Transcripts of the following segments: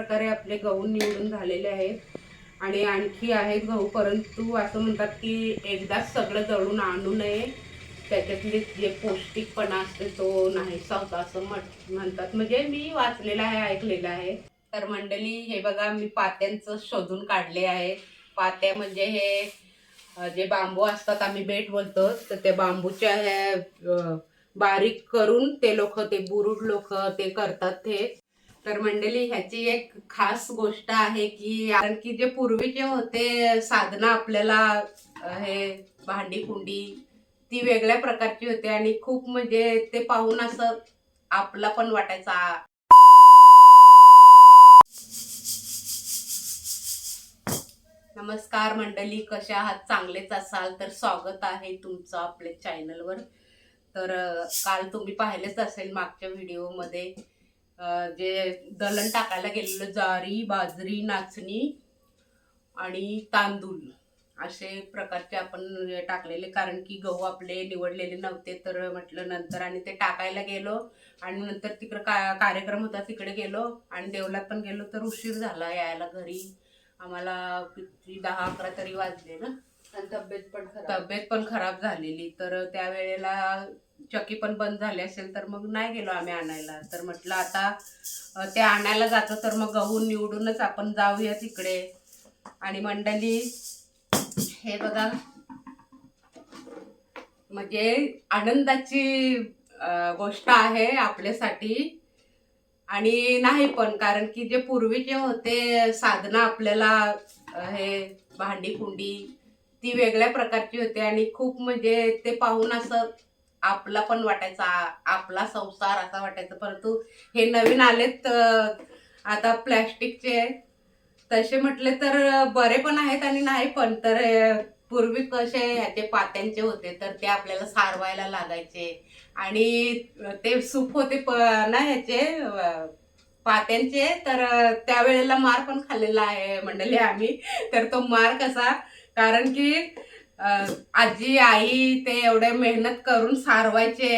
प्रकारे आपले गहू निवडून झालेले आहेत. आणि आणखी आहेत गहू परंतु असं म्हणतात की एकदाच सगळं दळून आणू नये. त्याच्यातले जे पौष्टिकपणा असते तो नाहीसा होता असं म्हट- म्हणतात. म्हणजे मी वाचलेलं आहे ऐकलेलं आहे. तर मंडळी हे बघा मी पात्यांचं शोधून काढले आहे. पात्या म्हणजे हे जे बांबू असतात आम्ही बेट बोलतो. तर ते बांबूच्या बारीक करून ते लोक ते बुरुड लोक ते करतात ते. तर मंडळी ह्याची एक खास गोष्ट आहे की कारण की जे पूर्वीचे होते साधनं आपल्याला हे भांडी कुंडी ती वेगळ्या प्रकारची होती आणि खूप म्हणजे ते पाहून असं आपला पण वाटायचा नमस्कार मंडळी कशा आहात? चांगलेच असाल तर स्वागत आहे तुमचं आपल्या चॅनलवर तर काल तुम्ही पाहिलेच असेल मागच्या व्हिडिओमध्ये मध्ये. जे दलण टाकायला गेलेलं ज्वारी बाजरी नाचणी आणि तांदूळ असे प्रकारचे आपण टाकलेले. कारण की गहू आपले निवडलेले नव्हते तर म्हटलं नंतर आणि ते टाकायला गेलो आणि नंतर तिकडं का कार्यक्रम होता तिकडे गेलो आणि देवलात पण गेलो तर उशीर झाला यायला घरी. आम्हाला किती दहा अकरा तरी वाजले ना. तब्येत पण तब्येत पण खराब झालेली. तर त्यावेळेला चक्की पण बंद झाली असेल तर मग नाही गेलो आम्ही आणायला. तर म्हटलं आता ते आणायला जातो तर मग गहू निवडूनच आपण जाऊया तिकडे. आणि मंडळी हे बघा. म्हणजे आनंदाची गोष्ट आहे आपल्यासाठी. आणि नाही पण कारण की जे पूर्वीचे होते साधनं आपल्याला हे भांडी कुंडी ती वेगळ्या प्रकारची होती आणि खूप म्हणजे ते पाहून असं आपला पण वाटायचा आपला संसार असा वाटायचा. परंतु हे नवीन आलेत आता प्लॅस्टिकचे. तसे म्हटले तर बरे पण आहेत आणि नाही पण तर पूर्वी कसे ह्याचे पात्यांचे होते तर ते आपल्याला सारवायला लागायचे. आणि ते सूप होते प ना ह्याचे पात्यांचे तर त्यावेळेला मार पण खाल्लेला आहे मंडळी आम्ही. तर तो मार कसा कारण की आजी आई ते एवढे मेहनत करून सारवायचे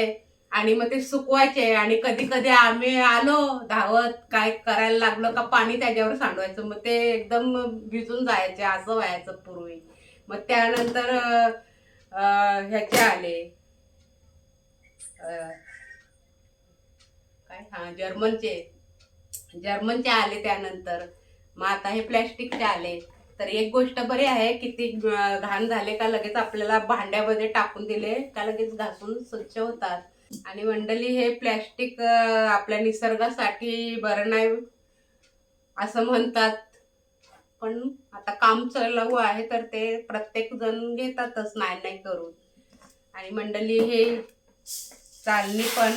आणि मग ते सुकवायचे आणि कधी कधी आम्ही आलो धावत काय करायला लागलो का पाणी त्याच्यावर सांडवायचं. मग ते एकदम भिजून जायचे असं व्हायचं पूर्वी. मग त्यानंतर ह्याचे आले. काय? हा जर्मनचे. जर्मनचे आले त्यानंतर. मग आता हे प्लॅस्टिकचे आले तर एक गोष्ट बरी आहे की ती घाण झाले का लगेच आपल्याला भांड्यामध्ये टाकून दिले का लगेच घासून स्वच्छ होतात. आणि मंडली हे प्लॅस्टिक आपल्या निसर्गासाठी बरं नाही असं म्हणतात. पण आता काम चालू आहे तर ते प्रत्येक जण घेतातच नाही नाही करून. आणि मंडली हे चालणी पण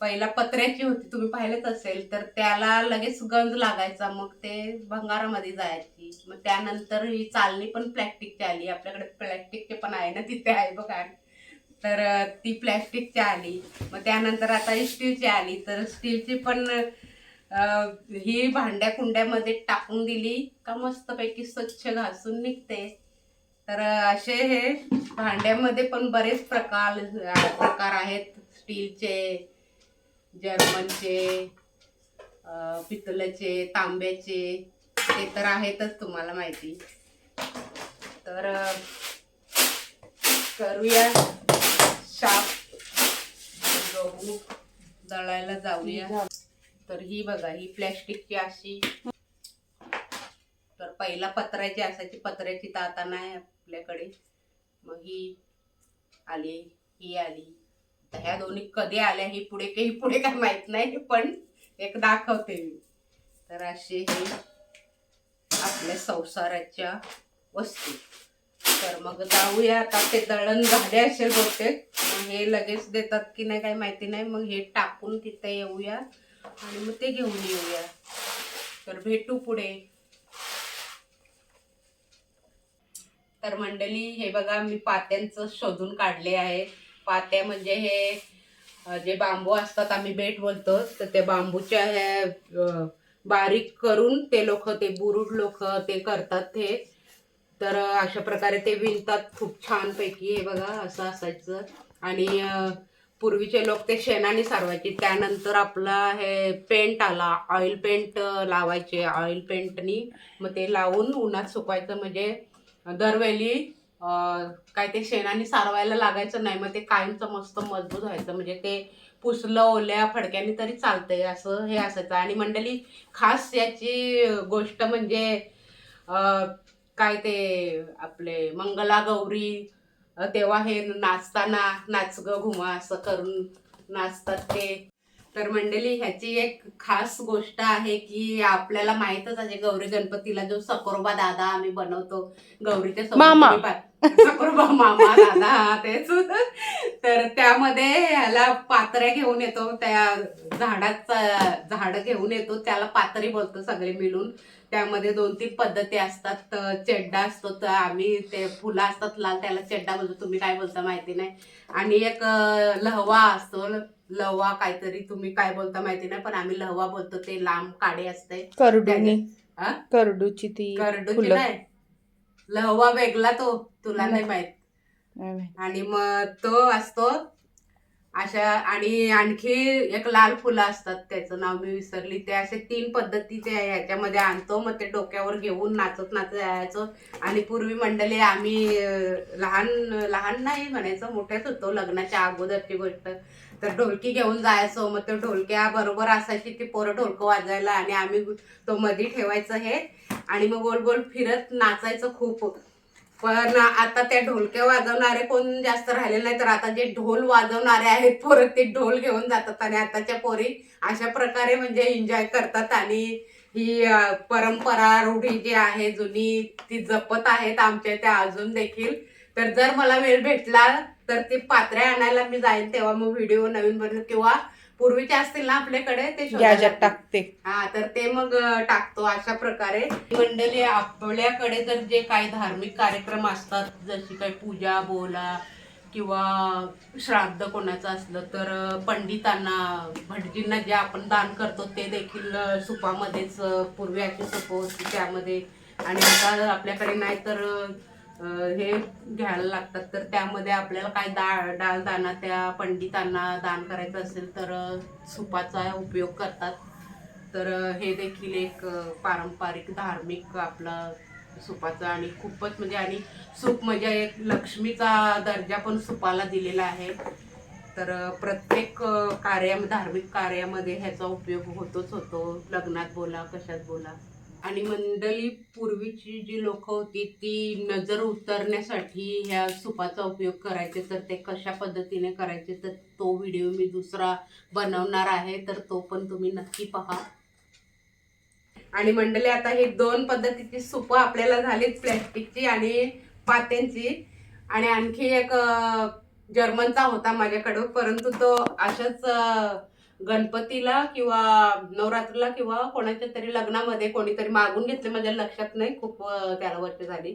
पहिला पत्र्याची होती तुम्ही पाहिलेच असेल तर त्याला लगेच गंज लागायचा मग ते भंगारामध्ये जायची. मग त्यानंतर ही चालणी पण प्लॅस्टिकची आली. आपल्याकडे प्लॅस्टिकचे पण आहे ना तिथे आहे बघा. तर ती प्लॅस्टिकची आली. मग त्यानंतर आता ही स्टीलची आली. तर स्टीलची पण ही भांड्या कुंड्यामध्ये टाकून दिली का मस्तपैकी स्वच्छ घासून निघते. तर असे हे भांड्यामध्ये पण बरेच प्रकार प्रकार आहेत. स्टीलचे जर्मनचे अं, तांब्याचे ते तर आहेतच तुम्हाला माहिती. तर करूया शाप. गहू दळायला जाऊया. तर ही बघा ही प्लॅस्टिकची अशी. तर पहिला पत्र्याची असायची पत्र्याची ताता नाही आपल्याकडे. मग ही आली ही आली. तर ह्या दोन्ही कधी आल्या हे पुढे काही पुढे काय माहीत नाही पण एक दाखवते मी. तर असे हे आपल्या संसाराच्या वस्तू. तर मग जाऊया आता ते दळण झाले असेल बहुतेक. मग हे लगेच देतात की नाही काही माहिती नाही. मग हे टाकून तिथे येऊया आणि मग ते घेऊन येऊया. तर भेटू पुढे. तर मंडळी हे बघा मी पात्यांचं शोधून काढले आहे. पात्या म्हणजे हे जे बांबू असतात आम्ही बेट बोलतो तर ते बांबूच्या हे बारीक करून ते लोक ते बुरुड लोक ते करतात ते. तर अशा प्रकारे ते विणतात खूप छान पैकी हे बघा असं असायचं. आणि पूर्वीचे लोक ते शेणाने सारवायचे. त्यानंतर आपला हे पेंट आला ऑइल पेंट लावायचे. ऑइल पेंटनी मग ते लावून उन्हात सुकवायचं. म्हणजे दरवेळी काय ते शेणाने सारवायला लागायचं नाही मग ते कायमचं मस्त मजबूत व्हायचं. म्हणजे ते पुसलं ओल्या फडक्याने तरी चालतंय असं हे असायचं. आणि मंडळी खास याची गोष्ट म्हणजे काय ते आपले मंगला गौरी तेव्हा हे नाचताना नाच ग घुमा असं करून नाचतात ते. तर मंडळी ह्याची एक खास गोष्ट आहे की आपल्याला माहीतच आहे गौरी गणपतीला जो सकोरबा दादा आम्ही बनवतो गौरीच्या सकोरबा मामा दादा तेच. तर त्यामध्ये ह्याला पात्र्या घेऊन येतो. त्या झाडाचा झाड घेऊन येतो. त्याला पातरी बोलतो सगळे मिळून. त्यामध्ये दोन तीन पद्धती असतात. चेड्डा असतो तर आम्ही ते फुलं असतात लाल त्याला चेड्डा बोलतो. तुम्ही काय बोलता माहिती नाही. आणि एक लहवा असतो. लहवा काहीतरी तुम्ही काय बोलता माहिती नाही पण आम्ही लहवा बोलतो. ते लांब काडे असते? करडूची ती करडूची. नाही. लहवा वेगळा तो तुला नाही. माहीत. आणि मग तो असतो अशा आणि आणखी एक लाल फुलं असतात त्याचं नाव मी विसरली. ते असे तीन पद्धती ते ह्याच्यामध्ये आणतो मग ते डोक्यावर घेऊन नाचत नाचत यायचो. आणि पूर्वी मंडळी आम्ही लहान लहान नाही म्हणायचं मोठ्याच होतो लग्नाच्या अगोदरची गोष्ट. तर ढोलकी घेऊन जायचो मग ते ढोलक्या बरोबर असायची ती पोरं ढोलकं वाजायला आणि आम्ही तो मधी ठेवायचं हे. आणि मग गोल गोल फिरत नाचायचं खूप. पण आता त्या ढोलक्या वाजवणारे कोण जास्त राहिले नाही तर आता जे ढोल वाजवणारे आहेत पोरं ते ढोल घेऊन जातात आणि आताच्या पोरी अशा प्रकारे म्हणजे एन्जॉय करतात आणि ही परंपरा रूढी जी आहे जुनी ती जपत आहेत आमच्या त्या अजून देखील. तर जर मला वेळ भेटला तर ती पात्र्या आणायला मी जाईन तेव्हा मग व्हिडिओ नवीन बनवून किंवा पूर्वीचे असतील ना आपल्याकडे ते गॅजेट. टाकते. हा तर ते मग टाकतो अशा प्रकारे. मंडळी आपल्याकडे जर जे काही धार्मिक कार्यक्रम असतात जशी काही पूजा बोला किंवा श्राद्ध कोणाचं असलं तर पंडितांना भटजींना जे आपण दान करतो ते देखील सुपामध्येच पूर्वी अशी सुप होती त्यामध्ये. आणि आता आपल्याकडे नाही तर हे घ्यायला लागतात. तर त्यामध्ये आपल्याला काय डाळ डाळ दाना त्या पंडितांना दान करायचं असेल तर सुपाचा उपयोग करतात. तर हे देखील एक पारंपरिक धार्मिक आपला सुपाचा आणि खूपच म्हणजे आणि सूप म्हणजे एक लक्ष्मीचा दर्जा पण सुपाला दिलेला आहे. तर प्रत्येक अ, कार्या धार्मिक कार्यामध्ये ह्याचा उपयोग होतोच होतो. लग्नात बोला कशात बोला. आणि मंडळी पूर्वीची जी लोक होती ती नजर उतरण्यासाठी ह्या सुपाचा उपयोग करायचे. तर ते कशा पद्धतीने करायचे? तर तो व्हिडिओ मी दुसरा बनवणार आहे तर तो पण तुम्ही नक्की पहा. आणि मंडळी आता ही दोन पद्धतीची सुपं आपल्याला झालीच प्लॅस्टिकची आणि पात्यांची. आणि आणखी एक जर्मनचा होता माझ्याकडं परंतु तो अशाच गणपतीला किंवा नवरात्रीला किंवा कोणाच्या तरी लग्नामध्ये कोणीतरी मागून घेतले म्हणजे माझ्या लक्षात नाही खूप त्याला वर्ष झाली.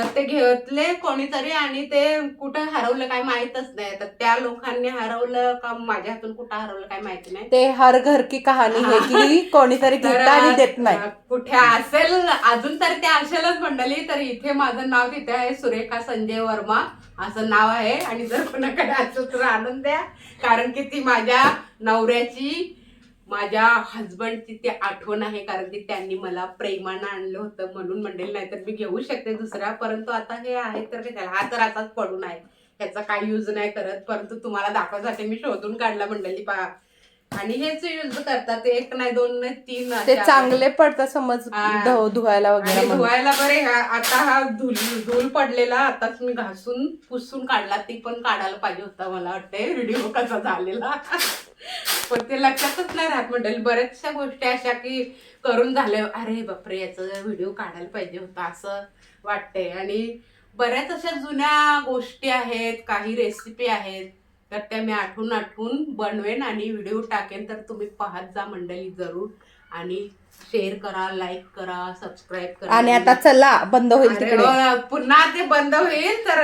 तर ते घेतले कोणीतरी आणि ते कुठं हरवलं काय माहीतच नाही. तर त्या लोकांनी हरवलं का माझ्या हातून कुठं हरवलं काय माहिती नाही. ते हर घर की कहाणी है की कोणीतरी घेत आणि देत नाही. कुठे असेल अजून तर ते असेलच मंडळी तर इथे माझं नाव तिथे आहे सुरेखा संजय वर्मा. असं नाव आहे. आणि जर कोणाकडे असेल तर आणून द्या. कारण की ती माझ्या नवऱ्याची माझ्या हजबंडची ती आठवण आहे कारण की त्यांनी मला प्रेमानं आणलं होतं म्हणून मंडळी नाहीतर मी घेऊ शकते दुसरा. परंतु आता हे आहे तर कशाला हा तर आताच पडून आहे. ह्याचा काही यूज नाही करत. परंतु तुम्हाला दाखवण्यासाठी मी शोधून काढला मंडळी पहा आणि हेच यूज करतात एक नाही दोन नाही तीन ते चांगले पडतात समज हा. धु- धुवायला वगैरे आणि म्हणून. धुवायला बरे हा- आता हा धूल धूल पडलेला आताच मी घासून पुसून काढला ती पण काढायला पाहिजे होता मला वाटतंय व्हिडिओ कसा झालेला पण ते लक्षातच नाही राहत मंडळी बऱ्याचशा गोष्टी अशा की करून झाल्या अरे बापरे याचा व्हिडिओ काढायला पाहिजे होता असं वाटतंय आणि बऱ्याच अशा जुन्या गोष्टी आहेत काही रेसिपी आहेत तर त्या मी आठवून आठवून बनवेन आणि व्हिडिओ टाकेन. तर तुम्ही पाहत जा मंडळी जरूर. आणि शेअर करा लाईक करा सबस्क्राईब करा. आणि आता चला बंद होईल तिकडे. वा, पुन्हा ते बंद होईल तर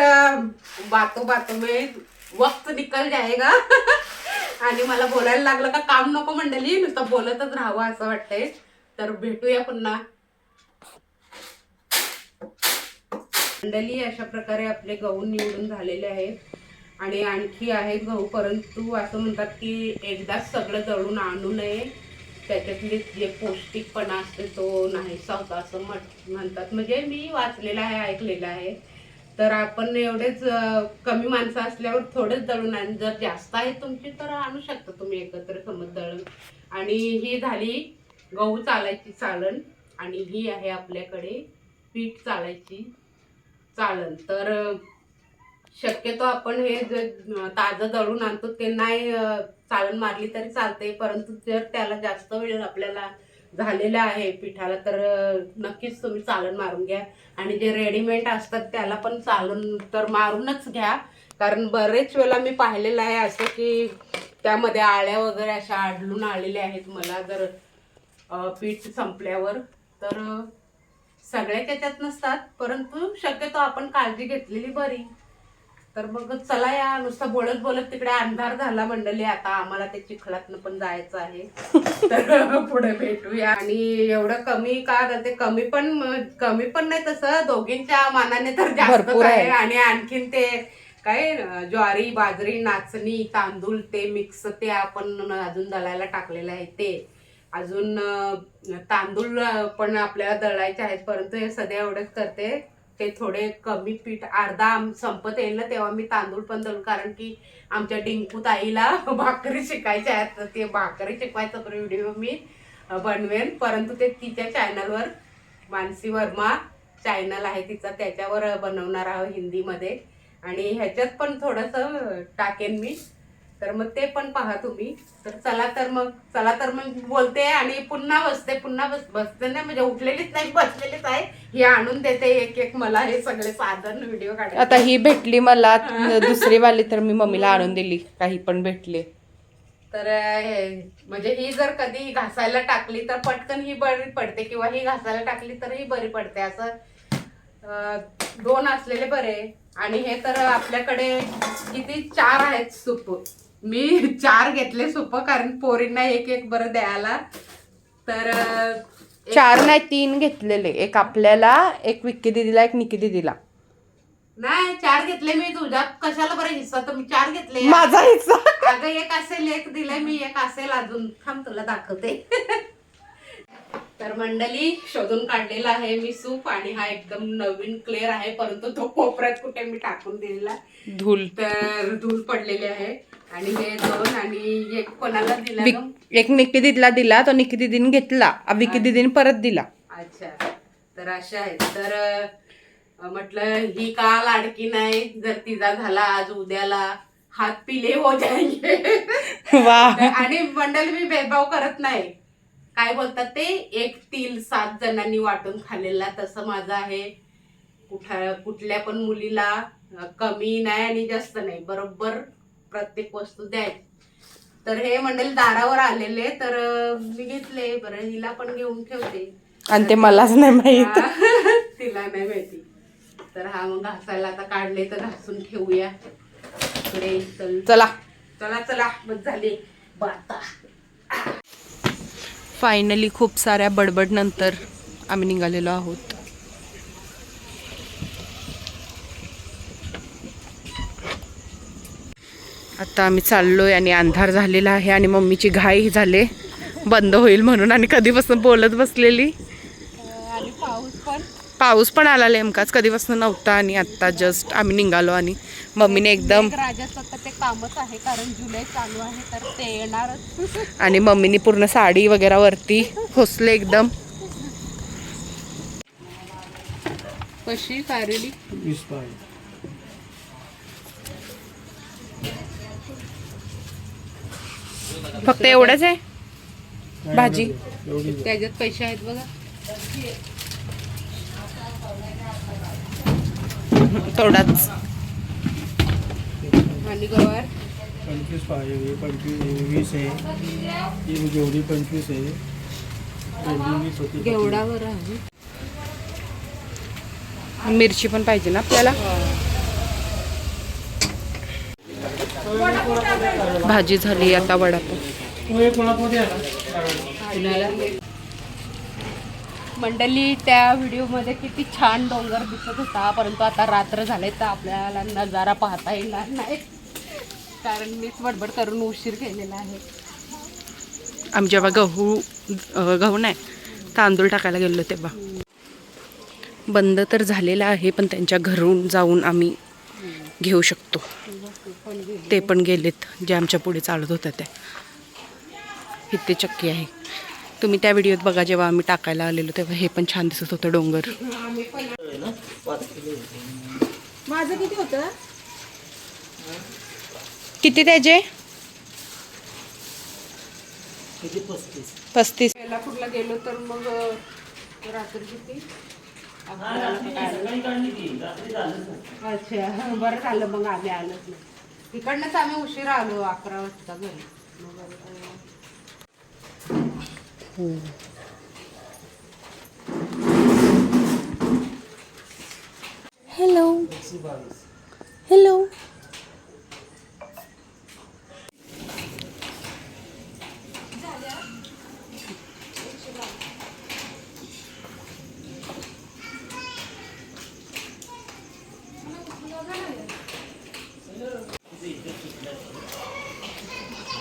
बातो बातो में वक्त निकल जाएगा आणि मला बोलायला लागलं का काम नको मंडळी नुसतं बोलतच राहावं असं वाटतंय. तर भेटूया पुन्हा. मंडळी अशा प्रकारे आपले गहू निवडून झालेले आहेत. आणि आणखी आहेत गहू परंतु असं म्हणतात की एकदाच सगळं दळून आणू नये. त्याच्यातली जे पौष्टिकपणा असते तो नाही होता असं म्हट- म्हणतात. म्हणजे मी वाचलेलं आहे ऐकलेलं आहे. तर आपण एवढेच कमी माणसं असल्यावर थोडेच दळून आण जर जास्त आहे तुमची तर आणू शकता तुम्ही एकत्र समज दळून आणि ही झाली गहू चालायची चालण आणि ही आहे आपल्याकडे पीठ चालायची चालण तर शक्यतो आपण हे जे ताजं दळून आणतो ते नाही चाळण मारली तरी चालते परंतु जर त्याला जास्त वेळ आपल्याला झालेला आहे पिठाला तर नक्कीच तुम्ही चालण मारून घ्या. आणि जे रेडीमेड असतात त्याला पण चालून तर मारूनच घ्या. कारण बरेच वेळेला मी पाहिलेलं आहे असं की त्यामध्ये आळ्या वगैरे अशा आढळून आलेल्या आहेत. मला जर पीठ संपल्यावर तर सगळ्या त्याच्यात नसतात परंतु शक्यतो आपण काळजी घेतलेली बरी. तर मग चला या नुसतं बोलत बोलत तिकडे अंधार झाला मंडळी आता आम्हाला ते चिखलातनं पण जायचं आहे. तर पुढे भेटूया. आणि एवढं कमी का तर ते कमी पण कमी पण नाही तसं दोघींच्या मानाने तर जास्त आहे. आणि आणखीन ते काय ज्वारी बाजरी नाचणी तांदूळ ते मिक्स ते आपण अजून दळायला टाकलेलं आहे ते. अजून तांदूळ पण आपल्याला दळायचे आहेत परंतु हे सध्या एवढंच करते. ते थोडे कमी पीठ अर्धा आम- संपत येईल ना तेव्हा मी तांदूळ पण दळू कारण की आमच्या डिंकू ताईला भाकरी शिकायच्या आहेत. तर ते भाकरी शिकवायचा व्हिडिओ मी बनवेन. परंतु ते तिच्या चॅनलवर मानसी वर्मा चॅनल आहे तिचा त्याच्यावर बनवणार आहोत हिंदीमध्ये. आणि ह्याच्यात पण थोडंसं टाकेन मी. तर मग ते पण पहा तुम्ही. तर चला तर मग चला तर मग बोलते आणि पुन्हा बसते पुन्हा बस बसते नाही म्हणजे उठलेलीच नाही बसलेलीच आहे. ही आणून देते एक एक मला हे सगळे साधन व्हिडिओ काढायचे. आता ही भेटली मला दुसरी वाली तर मी मम्मीला आणून दिली काही पण भेटली. तर म्हणजे ही जर कधी घासायला टाकली तर पटकन ही बरी पडते किंवा ही घासायला टाकली तर ही बरी पडते. असं दोन असलेले बरे. आणि हे तर आपल्याकडे किती चार आहेत सूप मी चार घेतले सूप कारण पोरींना एक एक बरं द्यायला. तर एक- चार नाही तीन घेतलेले. एक आपल्याला एक विक्की दिदीला एक निकी दिदीला. नाही चार घेतले मी तुझ्यात. कशाला बरं हिस्सा? तर मी चार घेतले. माझा हिस्सा. अगं एक असेल एक दिलंय मी एक असेल अजून. थांब तुला दाखवते. तर मंडळी शोधून काढलेला आहे मी सूप आणि हा एकदम नवीन क्लिअर आहे परंतु तो कोपऱ्यात कुठे मी टाकून दिलेला धूल. तर धूल पडलेले आहे. आणि हे दोन आणि एक कोणाला दिला विक-? एक निकी दिदीला दिला तो निकी दिदीने घेतला. विकी दिदीने परत दिला. अच्छा. तर अशा आहेत. तर अं, म्हटलं ही का लाडकी नाही जर तिचा झाला आज उद्याला हात पिले हो जाएंगे वा. आणि मंडळी मी भेदभाव करत नाही. काय बोलतात ते? एक तिल सात जणांनी वाटून खाल्लेला तसं माझं आहे. कुठा कुठल्या पण मुलीला कमी नाही आणि जास्त नाही. बरोबर प्रत्येक वस्तू द्यायची तर हे मंडळी दारावर आलेले तर मी घेतले. बरं हिला पण घेऊन ठेवते. आणि ते मलाच नाही माहीत. तिला नाही माहिती. तर हा मग घासायला आता काढले तर घासून ठेवूया. इकडे चल. चला. चला चला. मग झाली. बाता फायनली खूप साऱ्या बडबड नंतर आम्ही निघालेलो आहोत. आता आम्ही चाललोय आणि अंधार झालेला आहे आणि मम्मीची घाई झाले. बंद होईल म्हणून आणि कधीपासून बोलत बसलेली. आणि पाऊस पण पाऊस पण आला नेमकाच. कधीपासून नव्हता आणि आत्ता जस्ट आम्ही निघालो आणि मम्मीने एकदम राजस्थान ते कामच आहे कारण जुलै चालू आहे तर ते येणारच. आणि मम्मीने पूर्ण साडी वगैरे वरती खोसले एकदम. कशी कारेली फक्त एवढंच आहे? भाजी? त्याच्यात पैसे आहेत बघा. थोडाच आणि गवार? पंचवीस हे पंचवीस हे वीस आहे ही एवढी पंचवीस आहे घेवडावर आहे. मिरची पण पाहिजे ना आपल्याला? भाजी झाली आता वडापाव. मंडली त्या व्हिडिओमध्ये किती छान डोंगर दिसत होता. परंतु आता रात्र झाले तर आपल्याला नजारा पाहता येणार नाही. कारण मीच बडबड करून उशीर केलेला आहे. आम्ही जेव्हा गहू गहू नाही तांदूळ टाकायला गेलो तेव्हा बंद तर झालेला आहे पण त्यांच्या घरून जाऊन आम्ही घेऊ शकतो. ते पण गेलेत जे आमच्या पुढे चालत होत्या त्या. इथे चक्की आहे. तुम्ही त्या व्हिडिओत बघा जेव्हा आम्ही टाकायला आलेलो तेव्हा हे पण छान दिसत होतं डोंगर. माझं किती होतं? किती त्याचे? पस्तीस. पस्तीस. कुठला गेलो तर मग रात्री किती? अच्छा बरं झालं मग आम्ही आलोच नाही. तिकडनंच आम्ही उशीर आलो अकरा वाजता घरी. मग आता- हॅलो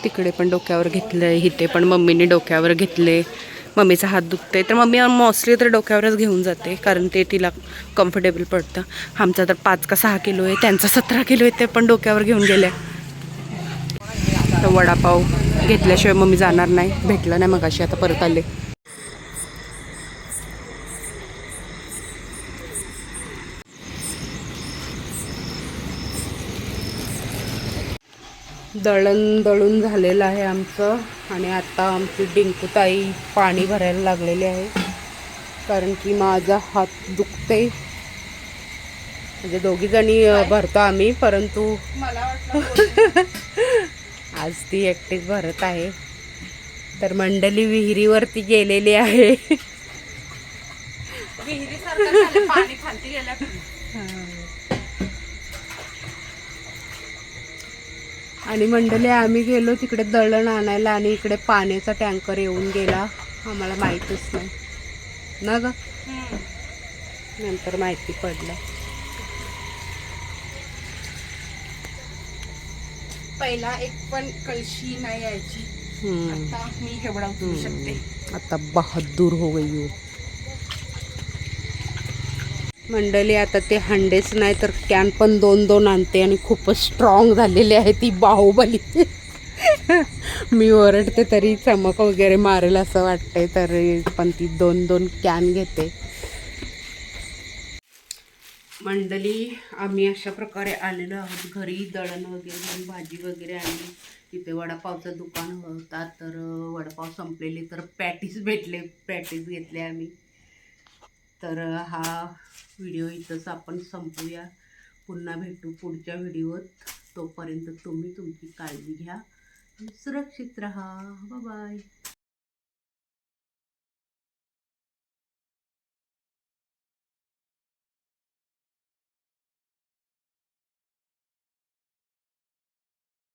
तिकडे पण डोक्यावर घेतलं इथे पण मम्मीने डोक्यावर घेतले मम्मीचा हात दुखते तर मम्मी मोस्टली तर डोक्यावरच घेऊन जाते कारण ते तिला कम्फर्टेबल पडतं. आमचा तर पाच का सहा किलो आहे त्यांचा सतरा किलो आहे ते पण डोक्यावर घेऊन गेल्या तर वडापाव घेतल्याशिवाय मम्मी जाणार नाही भेटलं नाही मग अशी आता परत आले. दळण दळून झालेलं आहे आमचं. आणि आता आमची डिंकूताई पाणी भरायला लागलेली आहे. कारण की माझा हात दुखते म्हणजे दोघी जणी अं, भरतो आम्ही परंतु आज ती एकटीच भरत आहे. तर मंडळी विहिरीवरती गेलेली आहे. आणि मंडळी आम्ही गेलो तिकडे दळण आणायला आणि इकडे पाण्याचा टँकर येऊन गेला. आम्हाला माहीतच नाही. ना ग? नंतर माहिती पडलं. पहिला एक पण कळशी नाही यायची. आता मी शकते. आता बहादूर हो गई हो. मंडळी आता ते हंडेच नाही तर कॅन पण दोन दोन आणते आणि खूपच स्ट्रॉंग झालेली आहे ती बाहुबली. मी ओरडते तरी चमक वगैरे मारेल असं वाटतंय तरी पण ती दोन दोन कॅन घेते. मंडळी आम्ही अशा प्रकारे आलेलो आहोत घरी दळण वगैरे भाजी वगैरे आणली. तिथे वडापावचं दुकान होता तर वडापाव संपलेले तर पॅटीस भेटले पॅटीस घेतले आम्ही. तर हा व्हिडिओ इथंच आपण संपूया. पुन्हा भेटू पुढच्या व्हिडिओत. तोपर्यंत तुम्ही तुमची काळजी घ्या. सुरक्षित राहा. बाय.